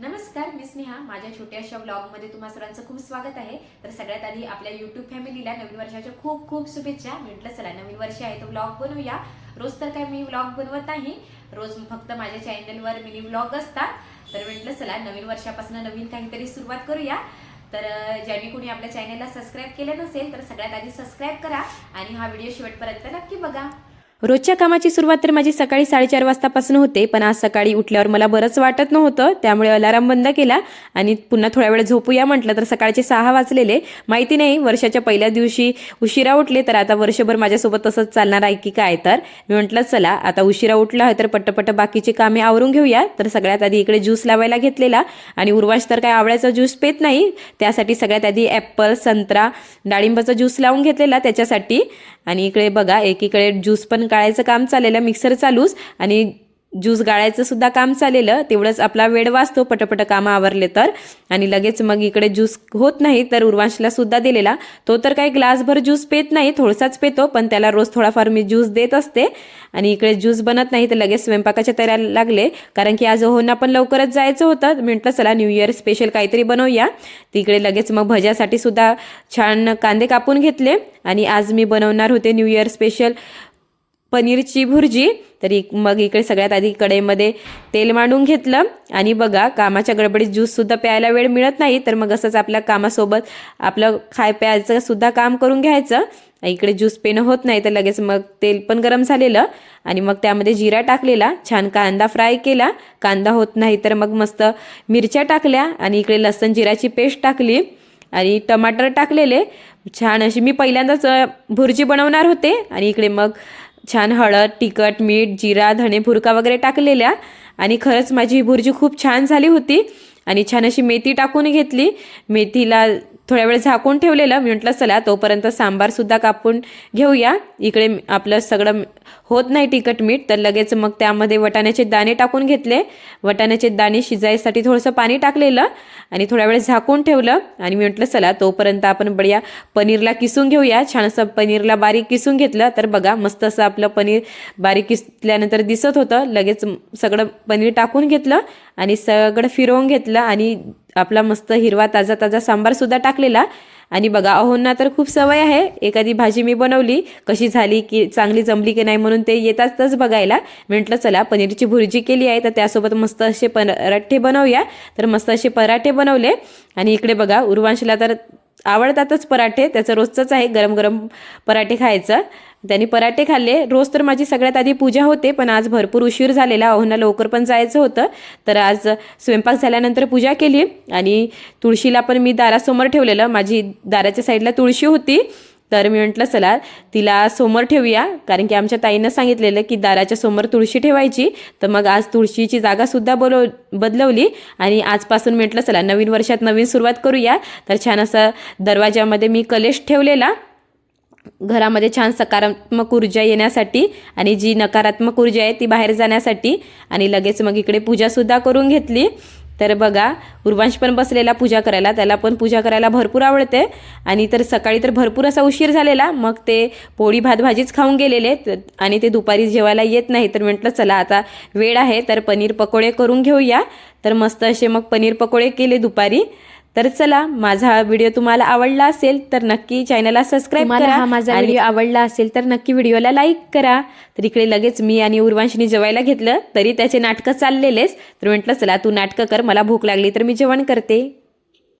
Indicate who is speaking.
Speaker 1: नमस्कार मी स्नेहा. माझ्या छोट्याशा ब्लॉगमध्ये तुम्हा सर्वांचं खूप स्वागत आहे. तर सगळ्यात आधी आपल्या युट्यूब फॅमिलीला नवीन वर्षाच्या खूप खूप शुभेच्छा. म्हटलं चला नवीन वर्ष आहे तो ब्लॉग बनवूया. रोज तर काय मी ब्लॉग बनवत नाही. रोज फक्त माझ्या चॅनलवर मिनी ब्लॉग असतात. तर म्हटलं चला नवीन वर्षापासून नवीन काहीतरी सुरुवात करूया. तर अं, ज्यांनी कोणी आपल्या चॅनलला सबस्क्राईब केलं नसेल तर सगळ्यात आधी सबस्क्राईब करा आणि हा व्हिडिओ शेवटपर्यंत नक्की बघा. रोजच्या कामाची सुरुवात तर माझी सकाळी साडेचार वाजतापासून होते पण आज सकाळी उठल्यावर मला बरंच वाटत नव्हतं त्यामुळे अलाराम बंद केला. आणि पुन्हा थोड्या वेळ झोपूया म्हटलं तर सकाळचे सहा वाजलेले. माहिती नाही वर्षाच्या पहिल्या दिवशी उशिरा उठले तर आता वर्षभर माझ्यासोबत तसंच चालणार आहे की काय तर. मी म्हटलं चला आता उशिरा उठला आहे तर पटपट बाकीची कामे आवरून घेऊया. तर सगळ्यात आधी इकडे ज्यूस लावायला घेतलेला. आणि उर्वाश तर काय आवळ्याचा ज्यूस पेत नाही त्यासाठी सगळ्यात आधी ॲपल संत्रा डाळिंबाचा ज्यूस लावून घेतलेला त्याच्यासाठी. आणि इकडे बघा एकीकडे ज्यूस पण गाळायचं काम चाललेलं मिक्सर चालूच आणि ज्यूस गाळायचं सुद्धा काम चाललेलं तेवढंच आपला वेळ वाचतो पटपट कामं आवरले तर. आणि लगेच मग इकडे ज्यूस होत नाही तर उर्वांशला सुद्धा दिलेला. तो तर काही ग्लासभर ज्यूस पेत नाही थोडासाच पेतो पण त्याला रोज थोडाफार मी ज्यूस देत असते. आणि इकडे ज्यूस बनत नाही तर लगेच स्वयंपाकाच्या तयार लागले. कारण की आज होना पण लवकरच जायचं होतं. म्हटलं चला न्यू इयर स्पेशल काहीतरी बनवूया. तिकडे लगेच मग भज्यासाठी सुद्धा छान कांदे कापून घेतले. आणि आज मी बनवणार होते न्यू इयर स्पेशल पनीरची भुर्जी. तर इक- मग इकडे सगळ्यात आधी कढईमध्ये तेल मांडून घेतलं. आणि बघा कामाच्या गडबडीत ज्यूससुद्धा प्यायला वेळ मिळत नाही. तर मग असंच आपल्या कामासोबत आपलं खाय प्यायचं सुद्धा काम करून घ्यायचं. इकडे ज्यूस पेणं होत नाही तर लगेच मग तेल पण गरम झालेलं. आणि मग त्यामध्ये जिरा टाकलेला. छान कांदा फ्राय केला. कांदा होत नाही तर मग मस्त मिरच्या टाकल्या. आणि इकडे लसण जिराची पेस्ट टाकली. आणि टमाटर टाकलेले. छान अशी मी पहिल्यांदाच भुर्जी बनवणार होते. आणि इकडे मग छान हळद तिखट मीठ जिरा धणे भुरका वगैरे टाकलेल्या. आणि खरंच माझी ही भुर्जी खूप छान झाली होती. आणि छान अशी मेथी टाकून घेतली. मेथीला थोड्या वेळ झाकून ठेवलेलं. मी म्हटलं चला तोपर्यंत सांबारसुद्धा कापून घेऊया. इकडे आपलं सगळं होत नाही तिखट मीठ तर लगेच मग त्यामध्ये वटाण्याचे दाणे टाकून घेतले. वटाण्याचे दाणे शिजायसाठी थोडंसं पाणी टाकलेलं आणि थोड्या वेळ झाकून ठेवलं. आणि मी म्हटलं चला तोपर्यंत आपण बढिया पनीरला किसून घेऊया. छान असं पनीरला बारीक किसून घेतलं. तर बघा मस्त असं आपलं पनीर बारीक किसल्यानंतर दिसत होतं. लगेच सगळं पनीर टाकून घेतलं आणि सगळं फिरवून घेतलं. आणि आपला मस्त हिरवा ताजा ताजा सांबारसुद्धा टाकलेला. आणि बघा अहोंना तर खूप सवय आहे. एखादी भाजी मी बनवली कशी झाली की चांगली जमली की नाही म्हणून ते येतातच बघायला. म्हटलं चला पनीरची भुर्जी केली आहे तर त्यासोबत मस्त असे पराठे बनवूया. तर मस्त असे पराठे बनवले. आणि इकडे बघा उर्वांशला तर आवडतातच पराठे. त्याचं रोजचंच आहे गरम गरम पराठे खायचं. त्यांनी पराठे खाल्ले. रोज तर माझी सगळ्यात आधी पूजा होते पण आज भरपूर उशीर झालेला. अहोना लवकर पण जायचं होतं. तर आज स्वयंपाक झाल्यानंतर पूजा केली. आणि तुळशीला पण मी दारासमोर ठेवलेलं. माझी दाराच्या साईडला तुळशी होती. तर मी म्हटलं चला तिला समोर ठेवूया. कारण की आमच्या ताईनं सांगितलेलं की दाराच्या समोर तुळशी ठेवायची. तर मग आज तुळशीची जागासुद्धा बोलव बदलवली. आणि आजपासून म्हटलं चला नवीन वर्षात नवीन सुरुवात करूया. तर छान असं दरवाजामध्ये मी कलेश ठेवलेला. घरामध्ये छान सकारात्मक ऊर्जा येण्यासाठी आणि जी नकारात्मक ऊर्जा आहे ती बाहेर जाण्यासाठी आणि लगेच मग इकडे पूजासुद्धा करून घेतली. तर बघा उर्वांश पण बसलेला पूजा करायला त्याला पण पूजा करायला भरपूर आवडते. आणि तर सकाळी तर भरपूर असा उशीर झालेला मग ते पोळी भात भाजीच खाऊन गेलेले. आणि ते दुपारी जेवायला येत नाही तर म्हटलं चला आता वेळ आहे तर पनीर पकोडे करून घेऊया. तर मस्त असे मग पनीर पकोडे केले दुपारी. तर चला माझा हा व्हिडिओ तुम्हाला आवडला असेल तर नक्की चॅनलला सबस्क्राईब करा
Speaker 2: हा माझा व्हिडिओ
Speaker 1: आवडला असेल तर नक्की व्हिडिओला लाईक करा. तर इकडे लगेच मी आणि उर्वांशनी जेवायला घेतलं तरी त्याचे नाटकं चाललेलेच. तर म्हटलं चला तू नाटकं कर मला भूक लागली तर मी जेवण करते.